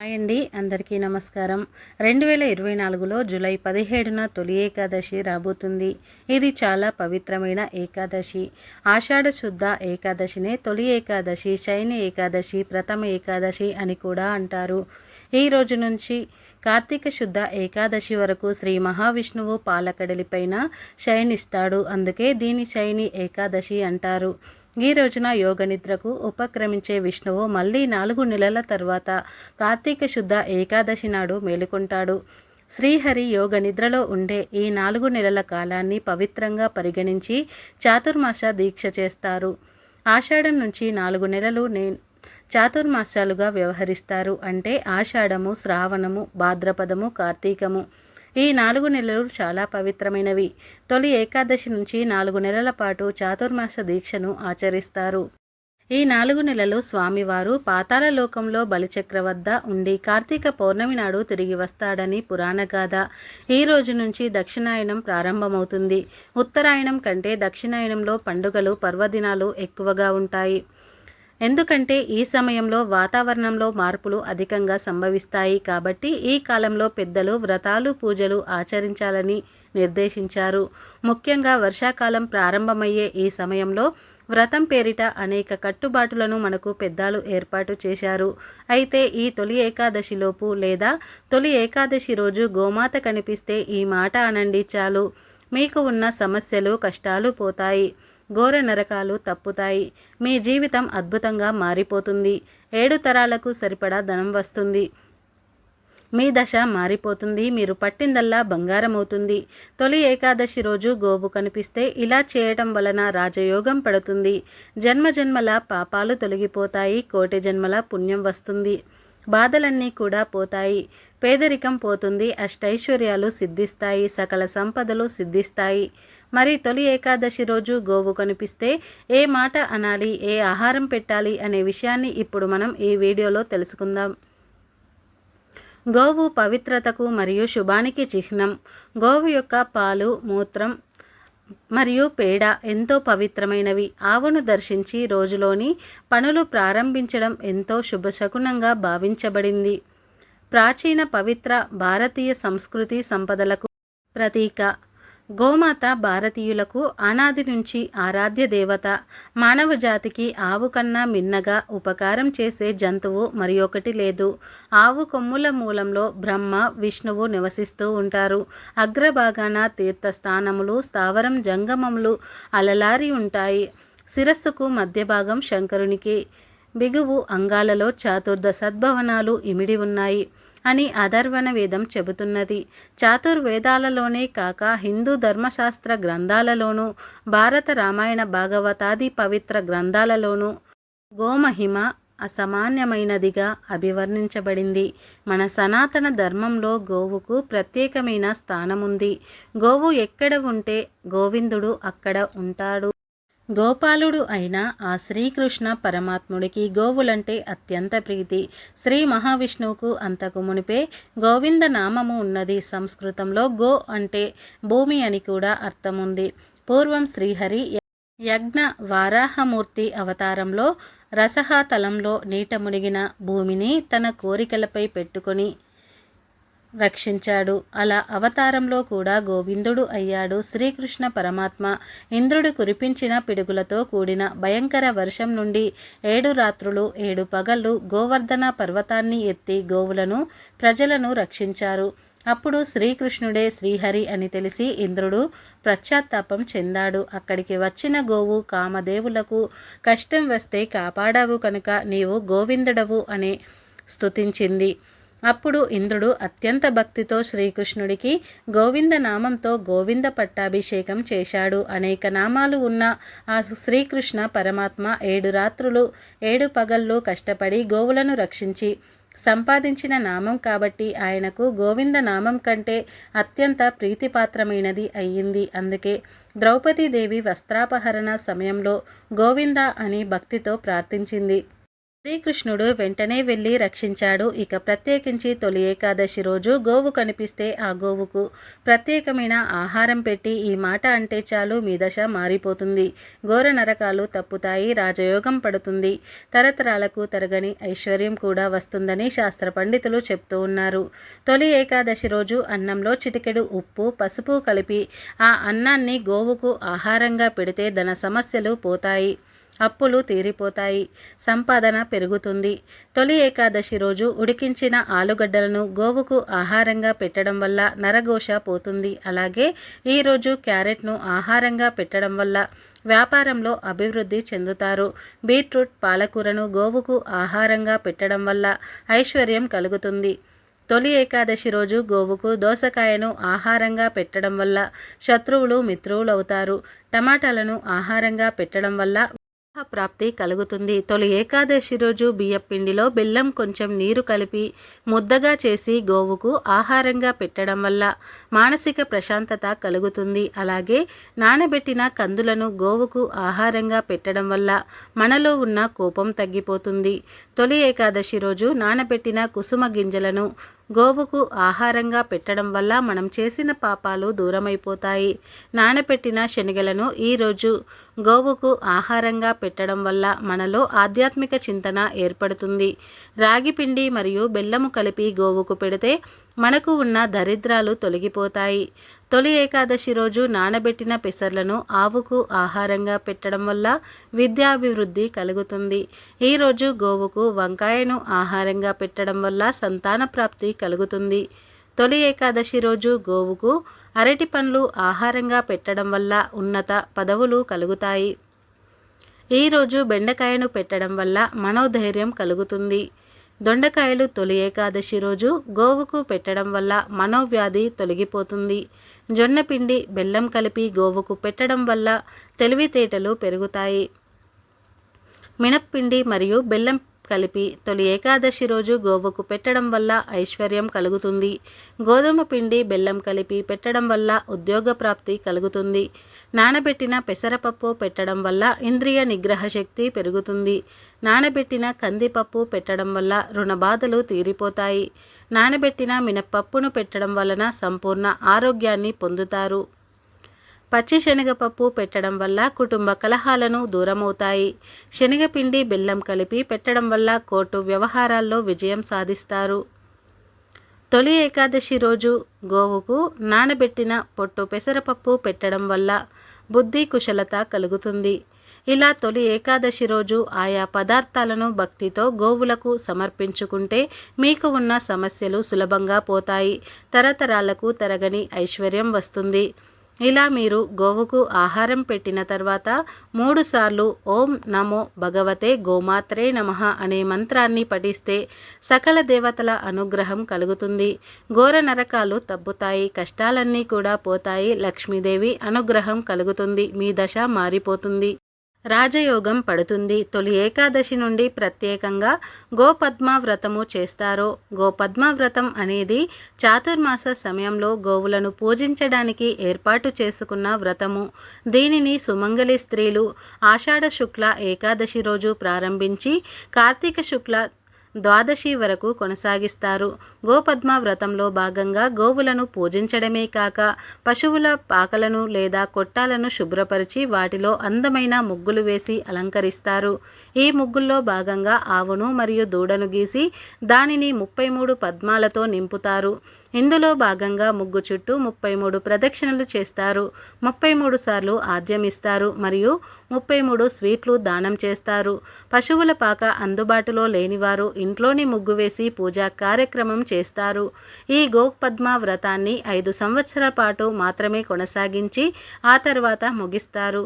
Hi అండి అందరికీ నమస్కారం. రెండు వేల ఇరవై నాలుగులో జూలై పదిహేడున తొలి ఏకాదశి రాబోతుంది. ఇది చాలా పవిత్రమైన ఏకాదశి. ఆషాఢ శుద్ధ ఏకాదశినే తొలి ఏకాదశి శైని ఏకాదశి ప్రథమ ఏకాదశి అని కూడా అంటారు. ఈ రోజు నుంచి కార్తీక శుద్ధ ఏకాదశి వరకు శ్రీ మహావిష్ణువు పాలకడలిపైన శయనిస్తాడు. అందుకే దీని శైని ఏకాదశి అంటారు. ఈ రోజున యోగనిద్రకు ఉపక్రమించే విష్ణువు మళ్ళీ నాలుగు నెలల తర్వాత కార్తీక శుద్ధ ఏకాదశి నాడు మేలుకుంటాడు. శ్రీహరి యోగ నిద్రలో ఉండే ఈ నాలుగు నెలల కాలాన్ని పవిత్రంగా పరిగణించి చాతుర్మాస దీక్ష చేస్తారు. ఆషాఢం నుంచి నాలుగు నెలలు నే చాతుర్మాసాలుగా వ్యవహరిస్తారు. అంటే ఆషాఢము శ్రావణము భాద్రపదము కార్తీకము. ఈ నాలుగు నెలలు చాలా పవిత్రమైనవి. తొలి ఏకాదశి నుంచి నాలుగు నెలల పాటు చాతుర్మాస దీక్షను ఆచరిస్తారు. ఈ నాలుగు నెలలు స్వామివారు పాతాల లోకంలో బలిచక్ర వద్ద ఉండి కార్తీక పౌర్ణమి నాడు తిరిగి వస్తాడని పురాణగాథ ఈ రోజు నుంచి దక్షిణాయనం ప్రారంభమవుతుంది. ఉత్తరాయణం కంటే దక్షిణాయనంలో పండుగలు పర్వదినాలు ఎక్కువగా ఉంటాయి. ఎందుకంటే ఈ సమయంలో వాతావరణంలో మార్పులు అధికంగా సంభవిస్తాయి కాబట్టి ఈ కాలంలో పెద్దలు వ్రతాలు పూజలు ఆచరించాలని నిర్దేశించారు. ముఖ్యంగా వర్షాకాలం ప్రారంభమయ్యే ఈ సమయంలో వ్రతం పేరిట అనేక కట్టుబాటులను మనకు పెద్దలు ఏర్పాటు చేశారు. అయితే ఈ తొలి ఏకాదశిలోపు లేదా తొలి ఏకాదశి రోజు గోమాత కనిపిస్తే ఈ మాట అనండి చాలు. మీకు ఉన్న సమస్యలు కష్టాలు పోతాయి. ఘోర నరకాలు తప్పుతాయి. మీ జీవితం అద్భుతంగా మారిపోతుంది. ఏడు తరాలకు సరిపడా ధనం వస్తుంది. మీ దశ మారిపోతుంది. మీరు పట్టిందల్లా బంగారం అవుతుంది తొలి ఏకాదశి రోజు గోవు కనిపిస్తే ఇలా చేయటం వలన రాజయోగం పడుతుంది. జన్మ జన్మల పాపాలు తొలగిపోతాయి. కోటి జన్మల పుణ్యం వస్తుంది. బాధలన్నీ కూడా పోతాయి. పేదరికం పోతుంది. అష్టైశ్వర్యాలు సిద్ధిస్తాయి. సకల సంపదలు సిద్ధిస్తాయి. మరి తొలి ఏకాదశి రోజు గోవు కనిపిస్తే ఏ మాట అనాలి ఏ ఆహారం పెట్టాలి అనే విషయాన్ని ఇప్పుడు మనం ఈ వీడియోలో తెలుసుకుందాం. గోవు పవిత్రతకు మరియు శుభానికి చిహ్నం. గోవు యొక్క పాలు మూత్రం మరియు పేడ ఎంతో పవిత్రమైనవి. ఆవును దర్శించి రోజులోని పనులు ప్రారంభించడం ఎంతో శుభశకునంగా భావించబడింది. ప్రాచీన పవిత్ర భారతీయ సంస్కృతి సంపదలకు ప్రతీక. గోమాత భారతీయులకు అనాది నుంచి ఆరాధ్య దేవత మానవ జాతికి ఆవు కన్నా మిన్నగా ఉపకారం చేసే జంతువు మరి ఒకటి లేదు. ఆవు కొమ్ముల మూలంలో బ్రహ్మ విష్ణువు నివసిస్తూ ఉంటారు. అగ్రభాగాన తీర్థస్థానములు స్థావరం జంగమములు అలలారి ఉంటాయి. శిరస్సుకు మధ్య భాగం శంకరునికి. బిగువు అంగాలలో చాతుర్ద సద్భవనాలు ఇమిడి ఉన్నాయి అని అధర్వణ వేదం చెబుతున్నది. చాతుర్వేదాలలోనే కాక హిందూ ధర్మశాస్త్ర గ్రంథాలలోనూ భారత రామాయణ భాగవతాది పవిత్ర గ్రంథాలలోనూ గోమహిమ అసమాన్యమైనదిగా అభివర్ణించబడింది. మన సనాతన ధర్మంలో గోవుకు ప్రత్యేకమైన స్థానముంది. గోవు ఎక్కడ ఉంటే గోవిందుడు అక్కడ ఉంటాడు. గోపాలుడు అయిన ఆ శ్రీకృష్ణ పరమాత్ముడికి గోవులంటే అత్యంత ప్రీతి. శ్రీ మహావిష్ణువుకు అంతకు మునిపే గోవింద నామము ఉన్నది సంస్కృతంలో గో అంటే భూమి అని కూడా అర్థముంది. పూర్వం శ్రీహరి యజ్ఞ వారాహమూర్తి అవతారంలో రసహాతలంలో నీట మునిగిన భూమిని తన కోరికలపై పెట్టుకొని రక్షించాడు. అలా అవతారంలో కూడా గోవిందుడు అయ్యాడు. శ్రీకృష్ణ పరమాత్మ ఇంద్రుడు కురిపించిన పిడుగులతో కూడిన భయంకర వర్షం నుండి ఏడు రాత్రులు ఏడు పగళ్ళు గోవర్ధన పర్వతాన్ని ఎత్తి గోవులను ప్రజలను రక్షించారు. అప్పుడు శ్రీకృష్ణుడే శ్రీహరి అని తెలిసి ఇంద్రుడు పశ్చాత్తాపం చెందాడు. అక్కడికి వచ్చిన గోవు కామదేవులకు కష్టం వస్తే కాపాడావు కనుక నీవు గోవిందుడవు అని స్తుతించింది. అప్పుడు ఇంద్రుడు అత్యంత భక్తితో శ్రీకృష్ణుడికి గోవింద నామంతో గోవింద పట్టాభిషేకం చేశాడు. అనేక నామాలు ఉన్న ఆ శ్రీకృష్ణ పరమాత్మ ఏడు రాత్రులు ఏడు పగళ్ళు కష్టపడి గోవులను రక్షించి సంపాదించిన నామం కాబట్టి ఆయనకు గోవింద నామం కంటే అత్యంత ప్రీతిపాత్రమైనది అయ్యింది. అందుకే ద్రౌపదీదేవి వస్త్రాపహరణ సమయంలో గోవింద అని భక్తితో ప్రార్థించింది. శ్రీకృష్ణుడు వెంటనే వెళ్ళి రక్షించాడు. ఇక ప్రత్యేకించి తొలి ఏకాదశి రోజు గోవు కనిపిస్తే ఆ గోవుకు ప్రత్యేకమైన ఆహారం పెట్టి ఈ మాట అంటే చాలు మీ దశ మారిపోతుంది. ఘోర నరకాలు తప్పుతాయి రాజయోగం పడుతుంది. తరతరాలకు తరగని ఐశ్వర్యం కూడా వస్తుందని శాస్త్ర పండితులు చెప్తూ ఉన్నారు. తొలి ఏకాదశి రోజు అన్నంలో చిటికెడు ఉప్పు పసుపు కలిపి ఆ అన్నాన్ని గోవుకు ఆహారంగా పెడితే ధన సమస్యలు పోతాయి. అప్పులు తీరిపోతాయి. సంపాదన పెరుగుతుంది. తొలి ఏకాదశి రోజు ఉడికించిన ఆలుగడ్డలను గోవుకు ఆహారంగా పెట్టడం వల్ల నరఘోష పోతుంది. అలాగే ఈరోజు క్యారెట్ను ఆహారంగా పెట్టడం వల్ల వ్యాపారంలో అభివృద్ధి చెందుతారు. బీట్రూట్ పాలకూరను గోవుకు ఆహారంగా పెట్టడం వల్ల ఐశ్వర్యం కలుగుతుంది. తొలి ఏకాదశి రోజు గోవుకు దోసకాయను ఆహారంగా పెట్టడం వల్ల శత్రువులు మిత్రువులవుతారు టమాటాలను ఆహారంగా పెట్టడం వల్ల ప్రాప్తి కలుగుతుంది. తొలి ఏకాదశి రోజు బియ్యపిండిలో బెల్లం కొంచెం నీరు కలిపి ముద్దగా చేసి గోవుకు ఆహారంగా పెట్టడం వల్ల మానసిక ప్రశాంతత కలుగుతుంది. అలాగే నానబెట్టిన కందులను గోవుకు ఆహారంగా పెట్టడం వల్ల మనలో ఉన్న కోపం తగ్గిపోతుంది. తొలి ఏకాదశి రోజు నానబెట్టిన కుసుమ గింజలను గోవుకు ఆహారంగా పెట్టడం వల్ల మనం చేసిన పాపాలు దూరమైపోతాయి. నానపెట్టిన శనగలను ఈరోజు గోవుకు ఆహారంగా పెట్టడం వల్ల మనలో ఆధ్యాత్మిక చింతన ఏర్పడుతుంది. రాగి పిండి మరియు బెల్లము కలిపి గోవుకు పెడితే మనకు ఉన్న దరిద్రాలు తొలగిపోతాయి. తొలి ఏకాదశి రోజు నానబెట్టిన పెసర్లను ఆవుకు ఆహారంగా పెట్టడం వల్ల విద్యాభివృద్ధి కలుగుతుంది. ఈరోజు గోవుకు వంకాయను ఆహారంగా పెట్టడం వల్ల సంతాన ప్రాప్తి కలుగుతుంది. తొలి ఏకాదశి రోజు గోవుకు అరటి పండ్లు ఆహారంగా పెట్టడం వల్ల ఉన్నత పదవులు కలుగుతాయి. ఈరోజు బెండకాయను పెట్టడం వల్ల మనోధైర్యం కలుగుతుంది. దొండకాయలు తొలి ఏకాదశి రోజు గోవుకు పెట్టడం వల్ల మనోవ్యాధి తొలగిపోతుంది. జొన్నపిండి బెల్లం కలిపి గోవుకు పెట్టడం వల్ల తెలివితేటలు పెరుగుతాయి. మినప్పిండి మరియు బెల్లం కలిపి తొలి ఏకాదశి రోజు గోవుకు పెట్టడం వల్ల ఐశ్వర్యం కలుగుతుంది. గోధుమ పిండి బెల్లం కలిపి పెట్టడం వల్ల ఉద్యోగ ప్రాప్తి కలుగుతుంది. నానబెట్టిన పెసరపప్పు పెట్టడం వల్ల ఇంద్రియ నిగ్రహ శక్తి పెరుగుతుంది. నానబెట్టిన కందిపప్పు పెట్టడం వల్ల రుణబాధలు తీరిపోతాయి. నానబెట్టిన మినప్పప్పును పెట్టడం వలన సంపూర్ణ ఆరోగ్యాన్ని పొందుతారు. పచ్చి శనగపప్పు పెట్టడం వల్ల కుటుంబ కలహాలను దూరమవుతాయి. శనగపిండి బెల్లం కలిపి పెట్టడం వల్ల కోర్టు వ్యవహారాల్లో విజయం సాధిస్తారు. తొలి ఏకాదశి రోజు గోవుకు నానబెట్టిన పొట్టు పెసరపప్పు పెట్టడం వల్ల బుద్ధి కుశలత కలుగుతుంది. ఇలా తొలి ఏకాదశి రోజు ఆయా పదార్థాలను భక్తితో గోవులకు సమర్పించుకుంటే మీకు ఉన్న సమస్యలు సులభంగా పోతాయి. తరతరాలకు తరగని ఐశ్వర్యం వస్తుంది. ఇలా మీరు గోవుకు ఆహారం పెట్టిన తర్వాత మూడుసార్లు ఓం నమో భగవతే గోమాత్రే నమ అనే మంత్రాన్ని పఠిస్తే సకల దేవతల అనుగ్రహం కలుగుతుంది. ఘోర నరకాలు తబ్బుతాయి కష్టాలన్నీ కూడా పోతాయి. లక్ష్మీదేవి అనుగ్రహం కలుగుతుంది. మీ దశ మారిపోతుంది. రాజయోగం పడుతుంది. తొలి ఏకాదశి నుండి ప్రత్యేకంగా గోపద్మ వ్రతము చేస్తారు. గోపద్మ వ్రతం అనేది చాతుర్మాస సమయంలో గోవులను పూజించడానికి ఏర్పాటు చేసుకున్న వ్రతము. దీనిని సుమంగళి స్త్రీలు ఆషాఢ శుక్ల ఏకాదశి రోజు ప్రారంభించి కార్తీక శుక్ల ద్వాదశి వరకు కొనసాగిస్తారు. గోపద్మ వ్రతంలో భాగంగా గోవులను పూజించడమే కాక పశువుల పాకలను లేదా కొట్టాలను శుభ్రపరిచి వాటిలో అందమైన ముగ్గులు వేసి అలంకరిస్తారు. ఈ ముగ్గుల్లో భాగంగా ఆవును మరియు దూడను గీసి దానిని ముప్పై మూడు పద్మాలతో నింపుతారు. ఇందులో భాగంగా ముగ్గు చుట్టూ ముప్పై మూడు ప్రదక్షిణలు చేస్తారు. ముప్పై మూడు సార్లు ఆద్యమిస్తారు మరియు ముప్పై మూడు స్వీట్లు దానం చేస్తారు. పశువుల పాక అందుబాటులో లేనివారు ఇంట్లోని ముగ్గు వేసి పూజా కార్యక్రమం చేస్తారు. ఈ గోపద్మ వ్రతాన్ని ఐదు సంవత్సరాల పాటు మాత్రమే కొనసాగించి ఆ తర్వాత ముగిస్తారు.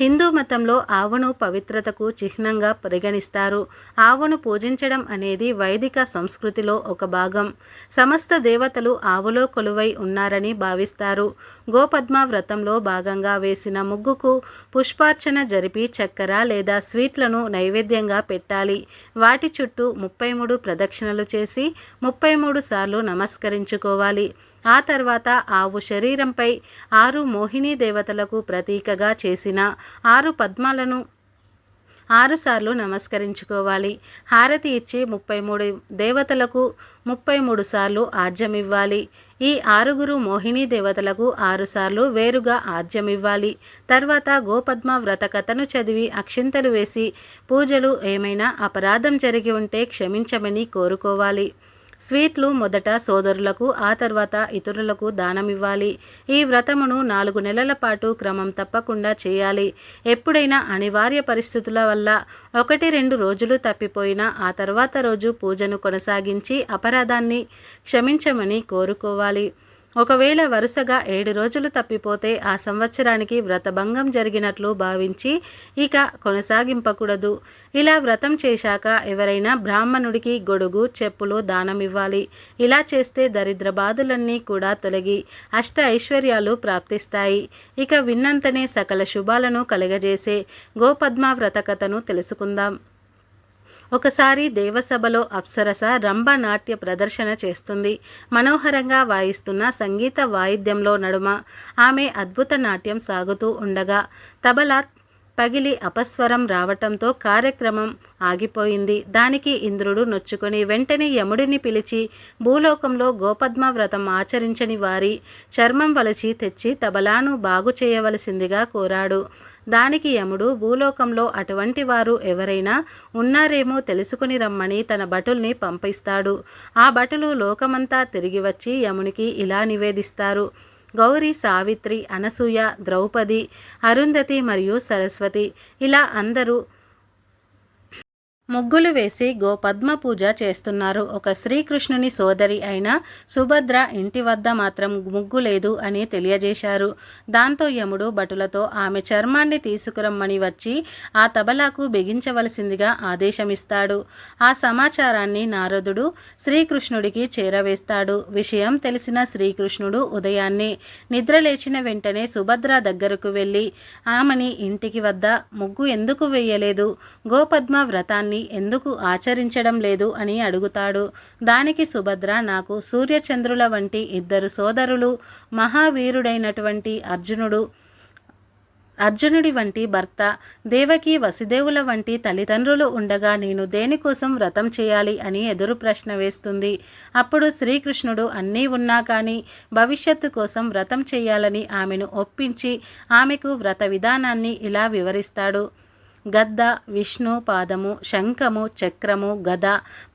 హిందూ మతంలో ఆవును పవిత్రతకు చిహ్నంగా పరిగణిస్తారు. ఆవును పూజించడం అనేది వైదిక సంస్కృతిలో ఒక భాగం. సమస్త దేవతలు ఆవులో కొలువై ఉన్నారని భావిస్తారు. గోపద్మ వ్రతంలో భాగంగా వేసిన ముగ్గుకు పుష్పార్చన జరిపి చక్కెర లేదా స్వీట్లను నైవేద్యంగా పెట్టాలి. వాటి చుట్టూ ముప్పై మూడు ప్రదక్షిణలు చేసి ముప్పై మూడు సార్లు నమస్కరించుకోవాలి. ఆ తర్వాత ఆవు శరీరంపై ఆరు మోహిని దేవతలకు ప్రతీకగా చేసిన ఆరు పద్మాలను ఆరుసార్లు నమస్కరించుకోవాలి. హారతి ఇచ్చి ముప్పై మూడు దేవతలకు ముప్పై మూడు సార్లు ఆజ్యమివ్వాలి. ఈ ఆరుగురు మోహిని దేవతలకు ఆరుసార్లు వేరుగా ఆజ్యమివ్వాలి. తర్వాత గోపద్మ వ్రత కథను చదివి అక్షింతలు వేసి పూజలు ఏమైనా అపరాధం జరిగి ఉంటే క్షమించమని కోరుకోవాలి. స్వీట్లు మొదట సోదరులకు ఆ తర్వాత ఇతరులకు దానమివ్వాలి. ఈ వ్రతమును నాలుగు నెలల పాటు క్రమం తప్పకుండా చేయాలి. ఎప్పుడైనా అనివార్య పరిస్థితుల వల్ల ఒకటి రెండు రోజులు తప్పిపోయినా ఆ తర్వాత రోజు పూజను కొనసాగించి అపరాధాన్ని క్షమించమని కోరుకోవాలి. ఒకవేళ వరుసగా ఏడు రోజులు తప్పిపోతే ఆ సంవత్సరానికి వ్రతభంగం జరిగినట్లు భావించి ఇక కొనసాగింపకూడదు. ఇలా వ్రతం చేశాక ఎవరైనా బ్రాహ్మణుడికి గొడుగు చెప్పులు దానమివ్వాలి ఇలా చేస్తే దరిద్ర బాధులన్నీ కూడా తొలగి అష్ట ఐశ్వర్యాలు ప్రాప్తిస్తాయి. ఇక విన్నంతనే సకల శుభాలను కలగజేసే గోపద్మ వ్రత కథను తెలుసుకుందాం. ఒకసారి దేవసభలో అప్సరస రంభ నాట్య ప్రదర్శన చేస్తుంది. మనోహరంగా వాయిస్తున్న సంగీత వాయిద్యంలో నడుమ. ఆమె అద్భుత నాట్యం సాగుతూ ఉండగా తబలా పగిలి అపస్వరం రావటంతో కార్యక్రమం ఆగిపోయింది. దానికి ఇంద్రుడు నొచ్చుకొని వెంటనే యముడిని పిలిచి భూలోకంలో గోపద్మ వ్రతం ఆచరించని వారి చర్మం వలచి తెచ్చి తబలాను బాగు చేయవలసిందిగా కోరాడు. దానికి యముడు భూలోకంలో అటువంటి వారు ఎవరైనా ఉన్నారేమో తెలుసుకుని రమ్మని తన భటుల్ని పంపిస్తాడు. ఆ భటులు లోకమంతా తిరిగి వచ్చి యమునికి ఇలా నివేదిస్తారు. గౌరీ సావిత్రి అనసూయ ద్రౌపది అరుంధతి మరియు సరస్వతి ఇలా అందరూ ముగ్గులు వేసి గోపద్మ పూజ చేస్తున్నారు. ఒక శ్రీకృష్ణుని సోదరి అయిన సుభద్ర ఇంటి వద్ద మాత్రం ముగ్గు లేదు అని తెలియజేశారు. దాంతో యముడు భటులతో ఆమె చర్మాన్ని తీసుకురమ్మని వచ్చి ఆ తబలాకు బిగించవలసిందిగా ఆదేశమిస్తాడు. ఆ సమాచారాన్ని నారదుడు శ్రీకృష్ణుడికి చేరవేస్తాడు. విషయం తెలిసిన శ్రీకృష్ణుడు ఉదయాన్నే నిద్రలేచిన వెంటనే సుభద్ర దగ్గరకు వెళ్ళి ఆమెని ఇంటికి వద్ద ముగ్గు ఎందుకు వేయలేదు? గోపద్మ వ్రతాన్ని దాన్ని ఎందుకు ఆచరించడం లేదు అని అడుగుతాడు. దానికి సుభద్ర నాకు సూర్యచంద్రుల వంటి ఇద్దరు సోదరులు మహావీరుడైనటువంటి అర్జునుడు అర్జునుడి వంటి భర్త దేవకి వసుదేవుల వంటి తల్లిదండ్రులు ఉండగా నేను దేనికోసం వ్రతం చేయాలి అని ఎదురు ప్రశ్న వేస్తుంది. అప్పుడు శ్రీకృష్ణుడు అన్నీ ఉన్నా కానీ భవిష్యత్తు కోసం వ్రతం చేయాలని ఆమెను ఒప్పించి ఆమెకు వ్రత విధానాన్ని ఇలా వివరిస్తాడు. గద్ద విష్ణు పాదము శంఖము చక్రము గద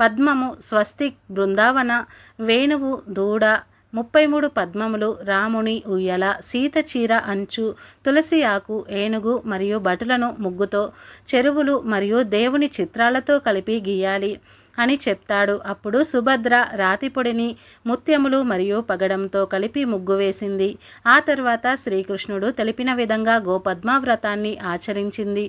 పద్మము స్వస్తిక్ బృందావన వేణువు దూడ ముప్పై మూడు పద్మములు రాముని ఉయ్యల సీత చీర అంచు తులసి ఆకు ఏనుగు మరియు భటులను ముగ్గుతో చెరువులు మరియు దేవుని చిత్రాలతో కలిపి గీయాలి అని చెప్తాడు. అప్పుడు సుభద్ర రాతిపొడిని ముత్యములు మరియు పగడంతో కలిపి ముగ్గు వేసింది. ఆ తర్వాత శ్రీకృష్ణుడు తెలిపిన విధంగా గోపద్మావ్రతాన్ని ఆచరించింది.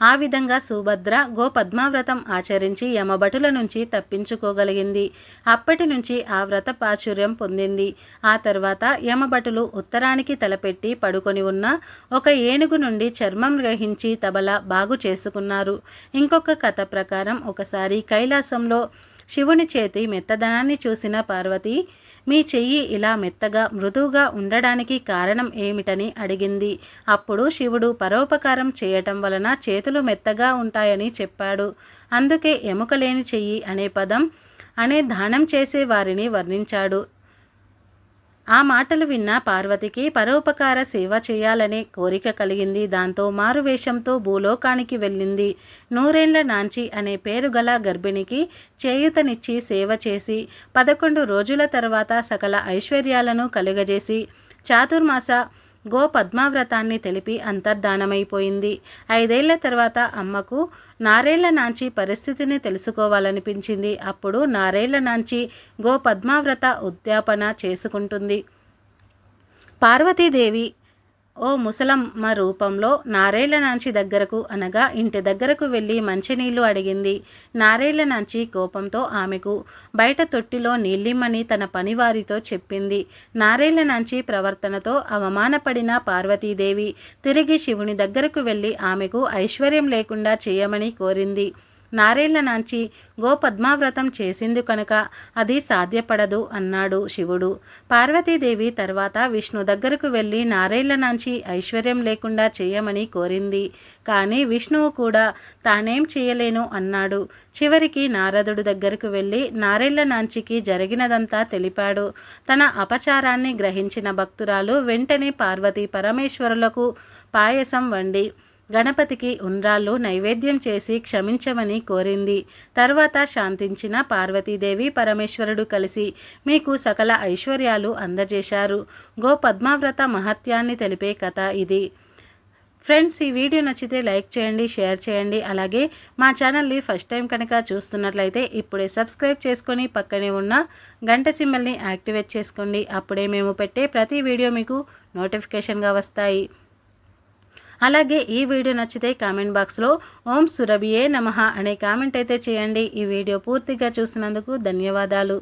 ఆ విధంగా సుభద్ర గోపద్మావ్రతం ఆచరించి యమభటుల నుంచి తప్పించుకోగలిగింది. అప్పటి నుంచి ఆ వ్రత ప్రాచుర్యం పొందింది. ఆ తర్వాత యమభటులు ఉత్తరానికి తలపెట్టి పడుకొని ఉన్న ఒక ఏనుగు నుండి చర్మం గ్రహించి తబల బాగు చేసుకున్నారు. ఇంకొక కథ ప్రకారం ఒకసారి కైలాసంలో శివుని చేతి మెత్తదనాన్ని చూసిన పార్వతి మీ చెయ్యి ఇలా మెత్తగా మృదువుగా ఉండడానికి కారణం ఏమిటని అడిగింది. అప్పుడు శివుడు పరోపకారం చేయటం వలన చేతులు మెత్తగా ఉంటాయని చెప్పాడు. అందుకే ఎముకలేని చెయ్యి అనే పదం అనే దానం చేసే వారిని వర్ణించాడు. ఆ మాటలు విన్న పార్వతికి పరోపకార సేవ చేయాలనే కోరిక కలిగింది. దాంతో మారువేషంతో భూలోకానికి వెళ్ళింది. నూరేండ్ల నాంచి అనే పేరు గల గర్భిణికి చేయుతనిచ్చి సేవ చేసి పదకొండు రోజుల తర్వాత సకల ఐశ్వర్యాలను కలుగజేసి చాతుర్మాస గో పద్మావ్రతాన్ని తెలిపి అంతర్ధానమైపోయింది. ఐదేళ్ళ తర్వాత అమ్మకు నారేళ్ళ నాంచి పరిస్థితిని తెలుసుకోవాలనిపించింది. అప్పుడు నారేళ్ళ నాంచి గో పద్మావ్రత ఉద్యాపన చేసుకుంటుంది. పార్వతీదేవి ఓ ముసలమ్మ రూపంలో నారేళ్ళ నాంచి దగ్గరకు అనగా ఇంటి దగ్గరకు వెళ్ళి మంచినీళ్ళు అడిగింది. నారేళ్ళ నాంచి కోపంతో ఆమెకు బయట తొట్టిలో నీళ్ళిమ్మని తన పనివారితో చెప్పింది. నారేళ్ళ నాంచి ప్రవర్తనతో అవమానపడిన పార్వతీదేవి తిరిగి శివుని దగ్గరకు వెళ్ళి ఆమెకు ఐశ్వర్యం లేకుండా చేయమని కోరింది. నారేళ్ళ నాంచి గోపద్మావ్రతం చేసింది కనుక అది సాధ్యపడదు అన్నాడు శివుడు. పార్వతీదేవి తర్వాత విష్ణు దగ్గరకు వెళ్ళి నారేళ్ళ నాంచి ఐశ్వర్యం లేకుండా చేయమని కోరింది. కానీ విష్ణువు కూడా తానేం చేయలేను అన్నాడు. చివరికి నారదుడు దగ్గరకు వెళ్ళి నారేళ్ళ నాంచికి జరిగినదంతా తెలిపాడు. తన అపచారాన్ని గ్రహించిన భక్తురాలు వెంటనే పార్వతీ పరమేశ్వరులకు పాయసం వండి గణపతికి ఉండ్రాళ్ళు నైవేద్యం చేసి క్షమించమని కోరింది. తర్వాత శాంతించిన పార్వతీదేవి పరమేశ్వరుడు కలిసి మీకు సకల ఐశ్వర్యాలు అందజేశారు. గో పద్మావ్రత మహత్యాన్ని తెలిపే కథ ఇది. ఫ్రెండ్స్ ఈ వీడియో నచ్చితే లైక్ చేయండి షేర్ చేయండి. అలాగే మా ఛానల్ని ఫస్ట్ టైం కనుక చూస్తున్నట్లయితే ఇప్పుడే సబ్స్క్రైబ్ చేసుకొని పక్కనే ఉన్న గంట సింబల్ని యాక్టివేట్ చేసుకోండి. అప్పుడే మేము పెట్టే ప్రతి వీడియో మీకు నోటిఫికేషన్గా వస్తాయి. అలాగే ఈ వీడియో నచ్చితే కామెంట్ బాక్స్లో ఓం సురభియే నమః అనే కామెంట్ అయితే చేయండి. ఈ వీడియో పూర్తిగా చూసినందుకు ధన్యవాదాలు.